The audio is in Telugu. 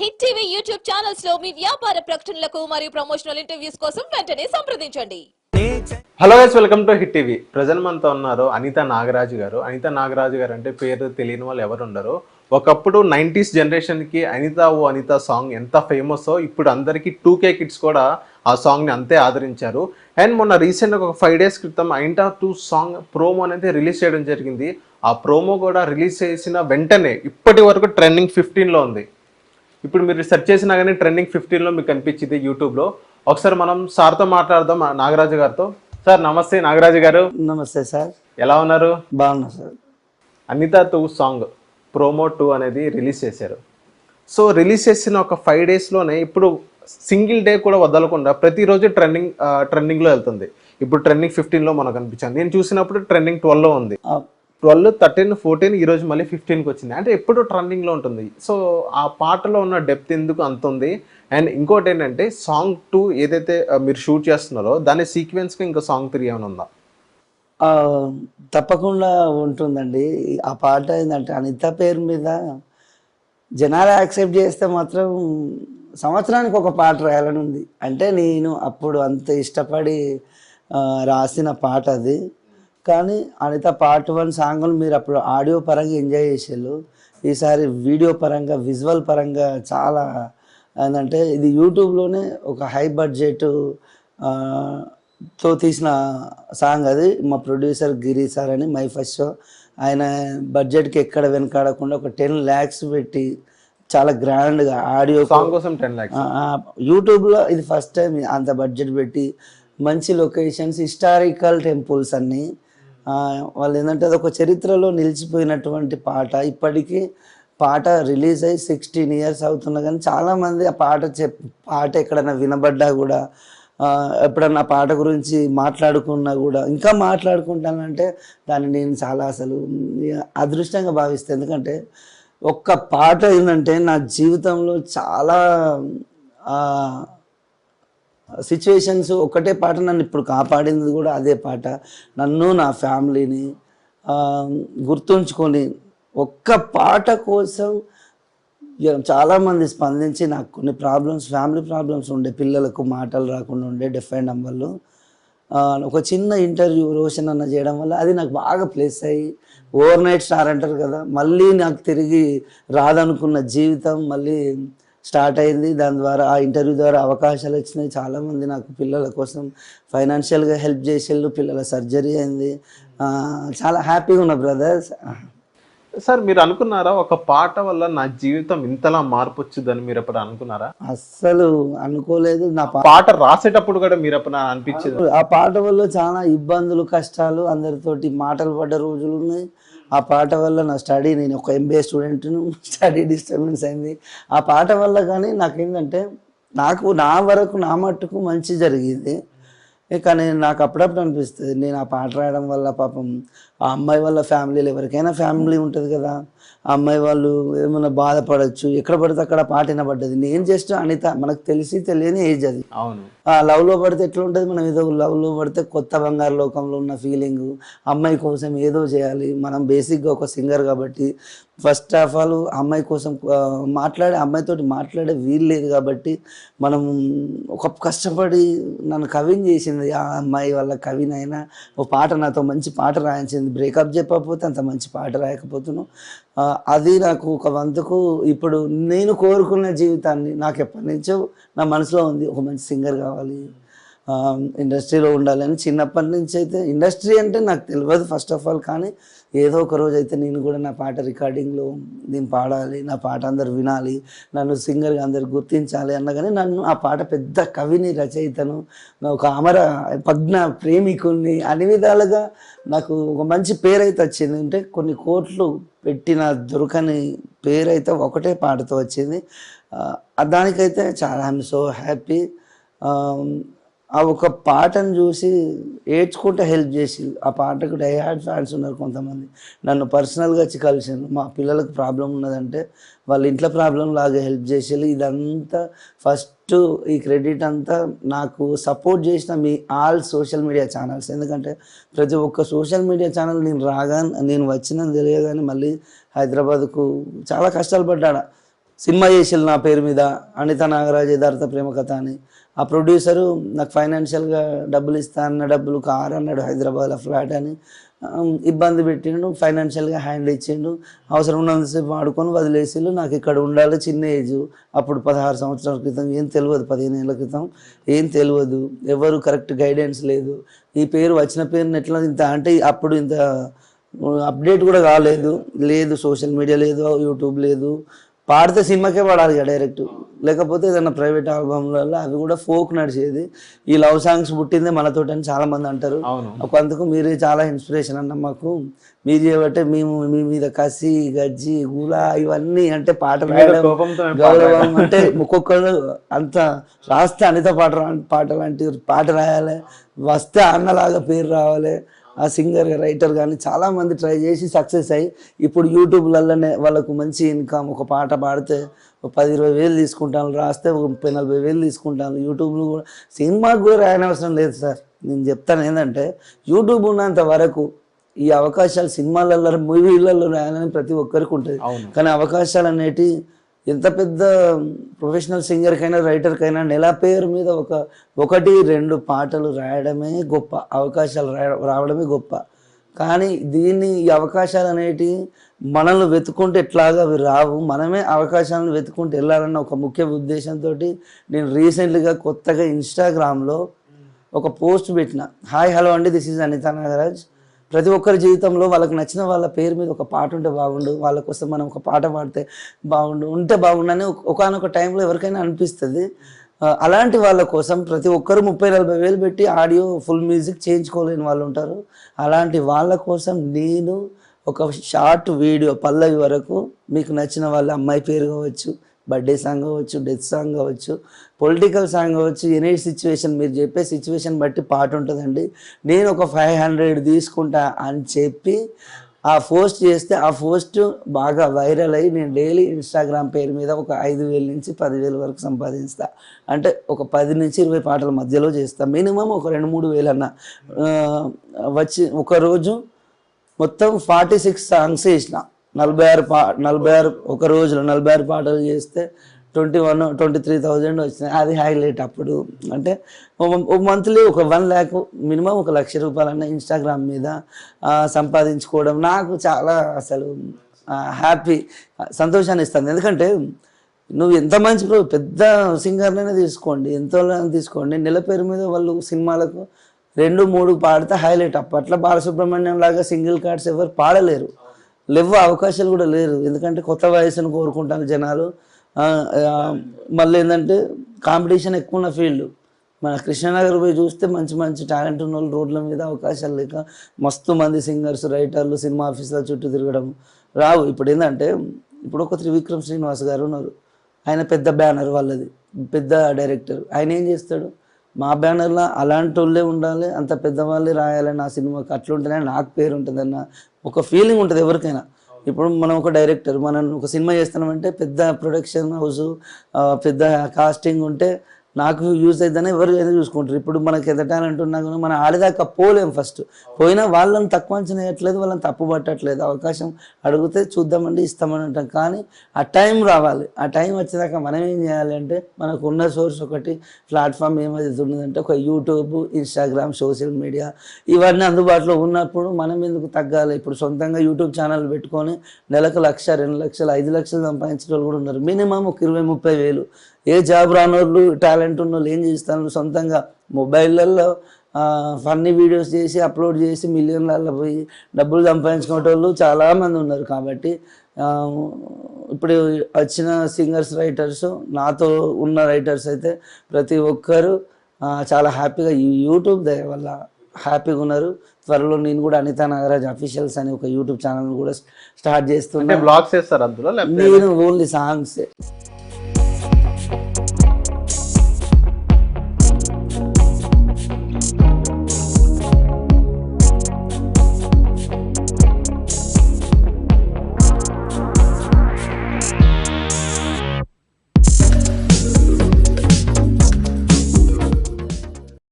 హిట్ టీవీ యూట్యూబ్ ఛానల్స్లో మీ వ్యాపార ప్రకటనలకు మరియు ప్రమోషనల్ ఇంటర్వ్యూస్ కోసం వెంటనే సంప్రదించండి. Hello guys welcome to Hit TV present మనతో ఉన్నారు అనిత నాగరాజు గారు. అనిత నాగరాజు గారు అంటే పేరు తెలియని వాళ్ళు ఎవరు ఉండరు. ఒకప్పుడు నైంటీస్ జనరేషన్కి అనిత ఓ అనిత సాంగ్ ఎంత ఫేమస్ ఇప్పుడు అందరికీ టూ కే కిడ్స్ కూడా ఆ సాంగ్ని అంతే ఆదరించారు. అండ్ మొన్న రీసెంట్గా ఒక ఫైవ్ డేస్ క్రితం అనిత టూ సాంగ్ ప్రోమో అనేది రిలీజ్ చేయడం జరిగింది. ఆ ప్రోమో కూడా రిలీజ్ చేసిన వెంటనే ఇప్పటి వరకు ట్రెండింగ్ ఫిఫ్టీన్లో ఉంది. ఇప్పుడు మీరు సెర్చ్ చేసినా కానీ ట్రెండింగ్ ఫిఫ్టీన్లో మీకు కనిపించింది యూట్యూబ్లో ఒకసారి మనం సార్తో మాట్లాడదాం నాగరాజు గారితో. సార్ నమస్తే నాగరాజు గారు. నమస్తే సార్. ఎలా ఉన్నారు? బాగున్నా sir. Anitha two song promo two అనేది రిలీజ్ చేశారు. సో రిలీజ్ చేసిన ఒక ఫైవ్ డేస్లోనే ఇప్పుడు సింగిల్ డే కూడా వదలకుండా ప్రతిరోజు ట్రెండింగ్ ట్రెండింగ్లో వెళ్తుంది. ఇప్పుడు ట్రెండింగ్ ఫిఫ్టీన్లో మనకు అనిపించింది. నేను చూసినప్పుడు ట్రెండింగ్ ట్వెల్వ్లో ఉంది. ట్వెల్వ్ థర్టీన్ ఫోర్టీన్ ఈరోజు మళ్ళీ ఫిఫ్టీన్కి వచ్చింది. అంటే ఎప్పుడు ట్రెండింగ్లో ఉంటుంది. సో ఆ పాటలో ఉన్న డెప్త్ ఎందుకు అంత ఉంది? అండ్ ఇంకోటి ఏంటంటే సాంగ్ టూ ఏదైతే మీరు షూట్ చేస్తున్నారో దాని సీక్వెన్స్కి ఇంకా సాంగ్ త్రీ ఏమైనా ఉందా? తప్పకుండా ఉంటుందండి. ఆ పాట ఏంటంటే అనిత పేరు మీద జనాలు యాక్సెప్ట్ చేస్తే మాత్రం సంవత్సరానికి ఒక పాట రాయాలని ఉంది. అంటే నేను అప్పుడు అంత ఇష్టపడి రాసిన పాట అది. కానీ అనిత పార్ట్ వన్ సాంగ్లు మీరు అప్పుడు ఆడియో పరంగా ఎంజాయ్ చేసేళ్ళు. ఈసారి వీడియో పరంగా విజువల్ పరంగా చాలా ఏంటంటే ఇది యూట్యూబ్లోనే ఒక హై బడ్జెట్తో తీసిన సాంగ్ అది. మా ప్రొడ్యూసర్ గిరి సార్ అని మై ఫస్ట్ షో ఆయన బడ్జెట్కి ఎక్కడ వెనకాడకుండా ఒక టెన్ ల్యాక్స్ పెట్టి చాలా గ్రాండ్గా ఆడియో సాంగ్ కోసం టెన్ ల్యాక్స్ యూట్యూబ్లో ఇది ఫస్ట్ టైం అంత బడ్జెట్ పెట్టి మంచి లొకేషన్స్ హిస్టారికల్ టెంపుల్స్ అన్నీ వాళ్ళు ఏంటంటే అది ఒక చరిత్రలో నిలిచిపోయినటువంటి పాట. ఇప్పటికీ పాట రిలీజ్ అయ్యి సిక్స్టీన్ ఇయర్స్ అవుతున్నా కానీ చాలామంది ఆ పాట చెప్ పాట ఎక్కడైనా వినబడ్డా కూడా ఎప్పుడన్నా పాట గురించి మాట్లాడుకున్నా కూడా ఇంకా మాట్లాడుకుంటానంటే దాన్ని నేను చాలా అసలు అదృష్టంగా భావిస్తాను ఎందుకంటే ఒక్క పాట ఏంటంటే నా జీవితంలో చాలా సిచ్యువేషన్స్ ఒకటే పాట నన్ను ఇప్పుడు కాపాడింది కూడా అదే పాట. నన్ను నా ఫ్యామిలీని గుర్తుంచుకొని ఒక్క పాట కోసం చాలామంది స్పందించి నాకు కొన్ని ప్రాబ్లమ్స్ ఫ్యామిలీ ప్రాబ్లమ్స్ ఉండే పిల్లలకు మాటలు రాకుండా ఉండే డెఫ్ అండ్ ఒక చిన్న ఇంటర్వ్యూ రోషన్ అన్న చేయడం వల్ల అది నాకు బాగా ప్లేస్ అయ్యి ఓవర్ నైట్ స్టార్ అంటారు కదా మళ్ళీ నాకు తిరిగి రాదనుకున్న జీవితం మళ్ళీ స్టార్ట్ అయింది. దాని ద్వారా ఆ ఇంటర్వ్యూ ద్వారా అవకాశాలు వచ్చినాయి. చాలామంది నాకు పిల్లల కోసం ఫైనాన్షియల్గా హెల్ప్ చేసేళ్ళు పిల్లల సర్జరీ అయింది. చాలా హ్యాపీగా ఉన్నా బ్రదర్స్ సార్ మీరు అనుకున్నారా ఒక పాట వల్ల నా జీవితం ఇంతలా మార్పు వచ్చిందని మీరు ఎప్పుడు అనుకున్నారా? అస్సలు అనుకోలేదు. నా పాట రాసేటప్పుడు కూడా మీరు ఎప్పుడు అనిపించింది? ఆ పాట వల్ల చాలా ఇబ్బందులు కష్టాలు అందరితోటి మాటలు పడ్డ రోజులు ఉన్నాయి. ఆ పాట వల్ల నా స్టడీ నేను ఒక ఎంబీఏ స్టూడెంట్ను స్టడీ డిస్టర్బెన్స్ అయింది. ఆ పాట వల్ల కానీ నాకేంటంటే నాకు నా వరకు నా మట్టుకు మంచి జరిగింది. కానీ నాకు అప్పుడప్పుడు అనిపిస్తుంది. నేను ఆ పాట రాయడం వల్ల పాపం ఆ అమ్మాయి వాళ్ళ ఫ్యామిలీలో ఎవరికైనా ఫ్యామిలీ ఉంటుంది కదా. ఆ అమ్మాయి వాళ్ళు ఏమైనా బాధపడచ్చు ఎక్కడ పడితే అక్కడ పాట వినబడ్డది. నేను జస్ట్ అనిత మనకు తెలిసి తెలియని ఏజ్ అది. అవును. ఆ లవ్లో పడితే ఎట్లా ఉంటుంది మనం ఏదో లవ్లో పడితే కొత్త బంగారు లోకంలో ఉన్న ఫీలింగ్. అమ్మాయి కోసం ఏదో చేయాలి. మనం బేసిక్గా ఒక సింగర్ కాబట్టి ఫస్ట్ ఆఫ్ ఆల్ అమ్మాయి కోసం మాట్లాడే అమ్మాయితోటి మాట్లాడే వీలు లేదు కాబట్టి మనం ఒక కష్టపడి నన్ను కవిని చేసింది ఆ అమ్మాయి వాళ్ళ కవినైనా ఓ పాట నాతో మంచి పాట రాయించింది. బ్రేకప్ చెప్పకపోతే అంత మంచి పాట రాయకపోతున్నాను అది నాకు ఒక వంతుకు ఇప్పుడు నేను కోరుకున్న జీవితాన్ని నాకు ఎప్పటి నుంచో నా మనసులో ఉంది. ఒక మంచి సింగర్ కావాలి. ఇండస్ట్రీలో ఉండాలని చిన్నప్పటి నుంచి అయితే ఇండస్ట్రీ అంటే నాకు తెలియదు ఫస్ట్ ఆఫ్ ఆల్ కానీ ఏదో ఒక రోజు అయితే నేను కూడా నా పాట రికార్డింగ్లో నేను పాడాలి నా పాట అందరు వినాలి నన్ను సింగర్గా అందరు గుర్తించాలి అన్నగానే నన్ను ఆ పాట పెద్ద కవిని రచయితను ఒక అమర పద్మ ప్రేమికుల్ని అన్ని విధాలుగా నాకు ఒక మంచి పేరు అయితే వచ్చింది. అంటే కొన్ని కోట్లు పెట్టిన దొరకని పేరైతే ఒకటే పాటతో వచ్చింది. దానికైతే చాలా ఐఎమ్ సో హ్యాపీ ఆ ఒక పాటను చూసి ఏడ్చుకుంటే హెల్ప్ చేసి ఆ పాటకు డైహార్డ్ ఫ్యాన్స్ ఉన్నారు కొంతమంది. నన్ను పర్సనల్గా వచ్చి కలిసాను మా పిల్లలకు ప్రాబ్లం ఉన్నదంటే వాళ్ళ ఇంట్లో ప్రాబ్లం లాగా హెల్ప్ చేసేది ఇదంతా ఫస్ట్ ఈ క్రెడిట్ అంతా నాకు సపోర్ట్ చేసిన మీ ఆల్ సోషల్ మీడియా ఛానల్స్. ఎందుకంటే ప్రతి ఒక్క సోషల్ మీడియా ఛానల్ నేను రాగా నేను వచ్చిన తెలియగానే మళ్ళీ హైదరాబాద్కు చాలా కష్టాలు పడ్డాడు సినిమా చేసేది నా పేరు మీద అనిత నాగరాజ్ యథార్థ ప్రేమ కథ అని. ఆ ప్రొడ్యూసరు నాకు ఫైనాన్షియల్గా డబ్బులు ఇస్తా అన్న డబ్బులు కార్ అన్నాడు హైదరాబాద్లో ఫ్లాట్ అని. ఇబ్బంది పెట్టిండు ఫైనాన్షియల్గా హ్యాండ్ ఇచ్చిండు. అవసరం ఉన్నంతసేపు వాడుకొని వదిలేసిండు. నాకు ఇక్కడ ఉండాలి చిన్న ఏజ్. అప్పుడు పదహారు సంవత్సరాల క్రితం ఏం తెలియదు పదిహేను ఏళ్ళ క్రితం. ఏం తెలియదు. ఎవరు కరెక్ట్ గైడెన్స్ లేదు. ఈ పేరు వచ్చిన పేరుని ఎట్లా ఇంత అంటే అప్పుడు ఇంత అప్డేట్ కూడా కాలేదు. లేదు సోషల్ మీడియా లేదు యూట్యూబ్ లేదు. పాడితే సినిమాకే పాడాలి ఇక డైరెక్ట్ లేకపోతే ఏదైనా ప్రైవేట్ ఆల్బమ్లలో అవి కూడా ఫోక్ నడిచేది. ఈ లవ్ సాంగ్స్ పుట్టిందే మనతోటి అని చాలా మంది అంటారు అందుకు మీరే చాలా ఇన్స్పిరేషన్ అన్న మాకు. మీరు చేయబట్టే మేము మీ మీద కసి గజ్జి గులా ఇవన్నీ అంటే పాట రాయడం కోపంతో గౌరవం అంటే ఒక్కొక్కరు అంత రాస్తే అనిత పాట పాట లాంటి పాట రాయాలి. వస్తే అన్నలాగా పేరు రావాలి. ఆ సింగర్ రైటర్ కానీ చాలా మంది ట్రై చేసి సక్సెస్ అయ్యి ఇప్పుడు యూట్యూబ్లలోనే వాళ్ళకు మంచి ఇన్కమ్ ఒక పాట పాడితే పది ఇరవై వేలు తీసుకుంటాను రాస్తే ఒక ముప్పై నలభై వేలు తీసుకుంటాను యూట్యూబ్లో కూడా సినిమాకు కూడా రాయనవసరం లేదు సార్. నేను చెప్తాను ఏంటంటే యూట్యూబ్ ఉన్నంత వరకు ఈ అవకాశాలు సినిమాలలో మూవీలలో రాయాలని ప్రతి ఒక్కరికి ఉంటుంది. కానీ అవకాశాలు అనేటి ఎంత పెద్ద ప్రొఫెషనల్ సింగర్కైనా రైటర్కైనా నెల పేరు మీద ఒక ఒకటి రెండు పాటలు రాయడమే గొప్ప అవకాశాలు రావడమే గొప్ప. కానీ దీన్ని ఈ అవకాశాలు అనేటి మనల్ని వెతుకుంటే ఎట్లాగా అవి రావు. మనమే అవకాశాలను వెతుక్కుంటూ వెళ్ళాలన్న ఒక ముఖ్య ఉద్దేశంతో నేను రీసెంట్గా కొత్తగా ఇన్స్టాగ్రామ్లో ఒక పోస్ట్ పెట్టిన. హాయ్ హలో అండి దిస్ ఈజ్ అనితా నాగరాజ్. ప్రతి ఒక్కరి జీవితంలో వాళ్ళకి నచ్చిన వాళ్ళ పేరు మీద ఒక పాట ఉంటే బాగుండు వాళ్ళ కోసం మనం ఒక పాట పాడితే బాగుండు ఉంటే బాగుండు అని ఒకనొక టైంలో ఎవరికైనా అనిపిస్తుంది. అలాంటి వాళ్ళ కోసం ప్రతి ఒక్కరు ముప్పై నలభై వేలు పెట్టి ఆడియో ఫుల్ మ్యూజిక్ చేయించుకోలేని వాళ్ళు ఉంటారు. అలాంటి వాళ్ళ కోసం నేను ఒక షార్ట్ వీడియో పల్లవి వరకు మీకు నచ్చిన వాళ్ళ అమ్మాయి పేరు కావచ్చు బర్త్డే సాంగ్ కావచ్చు డెత్ సాంగ్ కావచ్చు పొలిటికల్ సాంగ్ అవ్వచ్చు ఎనీ సిచ్యువేషన్ మీరు చెప్పే సిచ్యువేషన్ బట్టి పాట ఉంటుందండి. నేను ఒక ఫైవ్ హండ్రెడ్ తీసుకుంటా అని చెప్పి ఆ పోస్ట్ చేస్తే ఆ పోస్ట్ బాగా వైరల్ అయ్యి నేను డైలీ ఇన్స్టాగ్రామ్ పేరు మీద ఒక ఐదు వేల నుంచి పదివేల వరకు సంపాదిస్తా. అంటే ఒక పది నుంచి ఇరవై పాటల మధ్యలో చేస్తా. మినిమం ఒక రెండు మూడు వేలన్న వచ్చి ఒకరోజు మొత్తం ఫార్టీ సిక్స్ సాంగ్స్ వేసిన నలభై ఆరు పా నలభై ఆరు ఒక రోజులో నలభై ఆరు పాటలు చేస్తే twenty one twenty three thousand వచ్చినాయి. అది హైలైట్ అప్పుడు. అంటే ఒక మంత్లీ ఒక వన్ ల్యాక్ మినిమం ఒక లక్ష రూపాయలన్న ఇన్స్టాగ్రామ్ మీద సంపాదించుకోవడం నాకు చాలా అసలు హ్యాపీ సంతోషాన్ని ఇస్తుంది. ఎందుకంటే నువ్వు ఎంత మంచి పెద్ద సింగర్నైనా తీసుకోండి ఎంతో తీసుకోండి. నెల పేరు మీద వాళ్ళు సినిమాలకు రెండు మూడు పాడితే హైలైట్. అప్పట్లో బాలసుబ్రహ్మణ్యం లాగా సింగిల్ కార్డ్స్ ఎవరు పాడలేరు. లేవు అవకాశాలు కూడా లేరు. ఎందుకంటే కొత్త వయసును కోరుకుంటాను జనాలు మళ్ళీ ఏంటంటే కాంపిటీషన్ ఎక్కువ ఉన్న ఫీల్డ్ మన కృష్ణనగర్ పోయి చూస్తే మంచి మంచి టాలెంట్ ఉన్న వాళ్ళు రోడ్ల మీద అవకాశాలు లేక మస్తు మంది సింగర్స్ రైటర్లు సినిమా ఆఫీసుల చుట్టూ తిరగడం రావు. ఇప్పుడు ఏంటంటే ఇప్పుడు ఒక త్రివిక్రమ్ శ్రీనివాస్ గారు ఉన్నారు. ఆయన పెద్ద బ్యానర్ వాళ్ళది పెద్ద డైరెక్టర్ ఆయన ఏం చేస్తాడు? మా బ్యానర్లో అలాంటి వాళ్ళే ఉండాలి అంత పెద్దవాళ్ళే రాయాలి నా సినిమాకి అట్లుంటేనే నాకు పేరు ఉంటుంది అన్న ఒక ఫీలింగ్ ఉంటుంది ఎవరికైనా. ఇప్పుడు మనం ఒక డైరెక్టర్ మనం ఒక సినిమా చేస్తున్నామంటే పెద్ద ప్రొడక్షన్ హౌస్ పెద్ద కాస్టింగ్ ఉంటే నాకు యూజ్ అవుతుందని ఎవరు ఏదో చూసుకుంటారు. ఇప్పుడు మనకి ఎంత టాలెంట్ ఉన్నా కానీ మనం ఆడేదాకా పోలేం ఫస్ట్ పోయినా వాళ్ళని తక్కువ అంచనా వేయట్లేదు వాళ్ళని తప్పు పట్టట్లేదు. అవకాశం అడిగితే చూద్దామండి ఇస్తామని అంటాం. కానీ ఆ టైం రావాలి. ఆ టైం వచ్చేదాకా మనం ఏం చేయాలి అంటే మనకు ఉన్న సోర్స్ ఒకటి ప్లాట్ఫామ్ ఏమైతే ఒక యూట్యూబ్ ఇన్స్టాగ్రామ్ సోషల్ మీడియా ఇవన్నీ అందుబాటులో ఉన్నప్పుడు మనం ఎందుకు తగ్గాలి? ఇప్పుడు సొంతంగా యూట్యూబ్ ఛానల్ పెట్టుకొని నెలకు లక్ష రెండు లక్షలు ఐదు లక్షలు సంపాదించిన వాళ్ళు కూడా ఉన్నారు. మినిమం ఒక ఇరవై ముప్పై వేలు ఏ జాబ్ రానోళ్ళు టాలెంట్ ఉన్న వాళ్ళు ఏం చేస్తారు? సొంతంగా మొబైల్లలో ఫన్నీ వీడియోస్ చేసి అప్లోడ్ చేసి మిలియన్లలో పోయి డబ్బులు సంపాదించుకునే వాళ్ళు చాలామంది ఉన్నారు కాబట్టి ఇప్పుడు వచ్చిన సింగర్స్ రైటర్స్ నాతో ఉన్న రైటర్స్ అయితే ప్రతి ఒక్కరు చాలా హ్యాపీగా ఈ యూట్యూబ్ దయ వల్ల హ్యాపీగా ఉన్నారు. త్వరలో నేను కూడా అనితా నాగరాజ్ అఫీషియల్స్ అని ఒక యూట్యూబ్ ఛానల్ కూడా స్టార్ట్ చేస్తున్నా అంటే బ్లాగ్స్ చేస్తారు అందులో నేను ఓన్లీ సాంగ్స్.